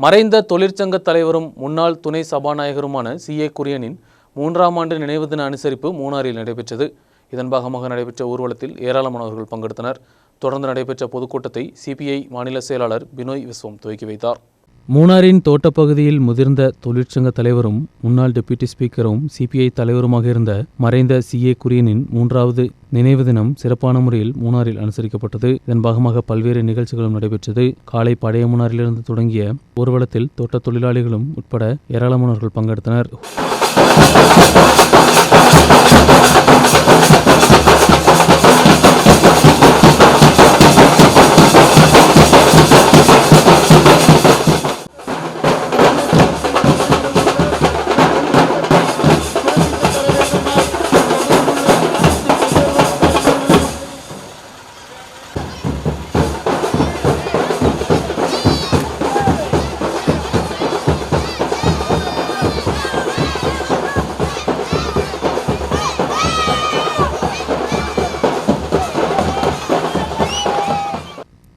மறைந்த தொழிற்சங்க தலைவரும் முன்னாள் துணை சபாநாயகருமான சி. ஏ. குரியனின் மூன்றாம் ஆண்டு நினைவு தின அனுசரிப்பு மூணாறில் நடைபெற்றது. இதன் பாகமாக நடைபெற்ற ஊர்வலத்தில் ஏராளமானவர்கள் பங்கெடுத்தனர். தொடர்ந்து நடைபெற்ற பொதுக்கூட்டத்தை சிபிஐ மாநில செயலாளர் பினோய் விஸ்வம் துவக்கி வைத்தார். மூணாரின் தோட்டப்பகுதியில் முதிர்ந்த தொழிற்சங்க தலைவரும் முன்னாள் டெபியூட்டி ஸ்பீக்கரும் சிபிஐ தலைவருமாக இருந்த மறைந்த சி. ஏ. குரியனின் மூன்றாவது நினைவு தினம் சிறப்பான முறையில் மூணாரில் அனுசரிக்கப்பட்டது. இதன் பாகமாக பல்வேறு நிகழ்ச்சிகளும் நடைபெற்றது. காலை பழைய மூணாரிலிருந்து தொடங்கிய ஊர்வலத்தில் தோட்ட தொழிலாளிகளும் உட்பட ஏராளமானவர்கள் பங்கெடுத்தனர்.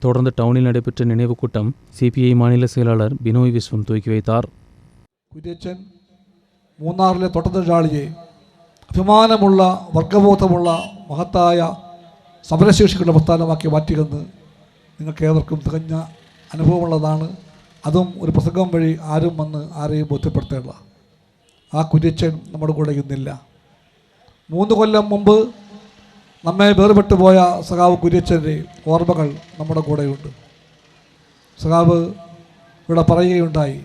தொடர்ந்து டவுனில் நடைபெற்ற நினைவு கூட்டம் சிபிஐ மாநில செயலாளர் பினோய் விஸ்வம் துவக்கி வைத்தார். കുര്യച്ചൻ മൂന്നാറിലെ തോട്ടത്തൊഴിലാളിയെ അഭിമാനമുള്ള വർഗബോധമുള്ള മഹത്തായ സമരശേഷിക്കുള്ള പ്രസ്ഥാനമാക്കി മാറ്റിയെന്ന് നിങ്ങൾക്ക് ഏവർക്കും തികഞ്ഞ അനുഭവമുള്ളതാണ്. അതും ഒരു പ്രസംഗം വഴി ആരും വന്ന് ആരെയും ബോധ്യപ്പെടുത്തേണ്ട. ആ കുര്യച്ചൻ നമ്മുടെ കൂടെ ഇന്നില്ല. മൂന്ന് കൊല്ലം മുമ്പ് നമ്മെ വേർപെട്ടു പോയ സഖാവ് കുര്യച്ചന്റെ ഓർമ്മകൾ നമ്മുടെ കൂടെയുണ്ട്. സഖാവ് ഇവിടെ പറയുകയുണ്ടായി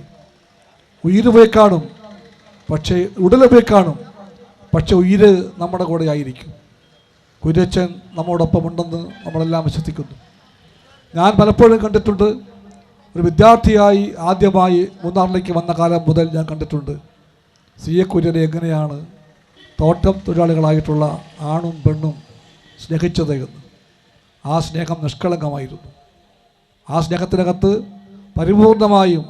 ഉയിര് പോയി കാണും പക്ഷേ ഉടൽ കാണും പക്ഷെ ഉയിര് നമ്മുടെ കൂടെ ആയിരിക്കും. കുര്യച്ചൻ നമ്മോടൊപ്പം ഉണ്ടെന്ന് നമ്മളെല്ലാം വിശ്വസിക്കുന്നു. ഞാൻ പലപ്പോഴും കണ്ടിട്ടുണ്ട് ഒരു വിദ്യാർത്ഥിയായി ആദ്യമായി മൂന്നാറിലേക്ക് വന്ന കാലം മുതൽ ഞാൻ കണ്ടിട്ടുണ്ട്. സി. എ. കുര്യനെ എങ്ങനെയാണ് തോട്ടം തൊഴിലാളികളായിട്ടുള്ള ആണും പെണ്ണും സ്നേഹിച്ചത് എന്ന് ആ സ്നേഹം നിഷ്കളങ്കമായിരുന്നു. ആ സ്നേഹത്തിനകത്ത് പരിപൂർണമായും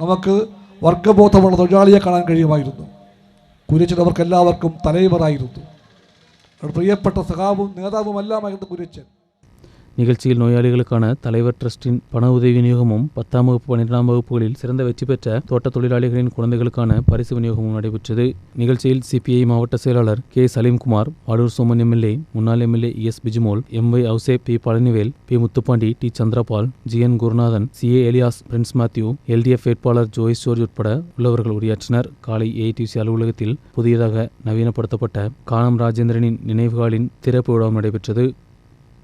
നമുക്ക് വർഗബോധമുള്ള തൊഴിലാളിയെ കാണാൻ കഴിയുമായിരുന്നു. കുര്യച്ചൻ തലൈവറായിരുന്നു. പ്രിയപ്പെട്ട സഖാവും നേതാവുമെല്ലാമായിരുന്നു കുര്യച്ചൻ நிகழ்ச்சியில் நோயாளிகளுக்கான தலைவர் டிரஸ்டின் பண உதவி விநியோகமும் பத்தாம் வகுப்பு பன்னிரெண்டாம் வகுப்புகளில் சிறந்த வெற்றி பெற்ற தோட்ட தொழிலாளிகளின் குழந்தைகளுக்கான பரிசு விநியோகமும் நடைபெற்றது. நிகழ்ச்சியில் சிபிஐ மாவட்ட செயலாளர் கே. சலீம்குமார் வாடூர் சோமன் எம்எல்ஏ முன்னாள் MLA S. Bijumol M. Y Avuse P. Palanivel P. Muthupandi T. Chandrapal G. N. Gurunathan C. A. Elias Prince Mathew LDF வேட்பாளர் ஜோயிஸ் ஜோர்ஜ் உட்பட உள்ளவர்கள் உரையாற்றினர். காலை ஏடிசி அலுவலகத்தில் புதியதாக நவீனப்படுத்தப்பட்ட கானம் ராஜேந்திரனின் நினைவுகளின் திறப்பு விழா நடைபெற்றது.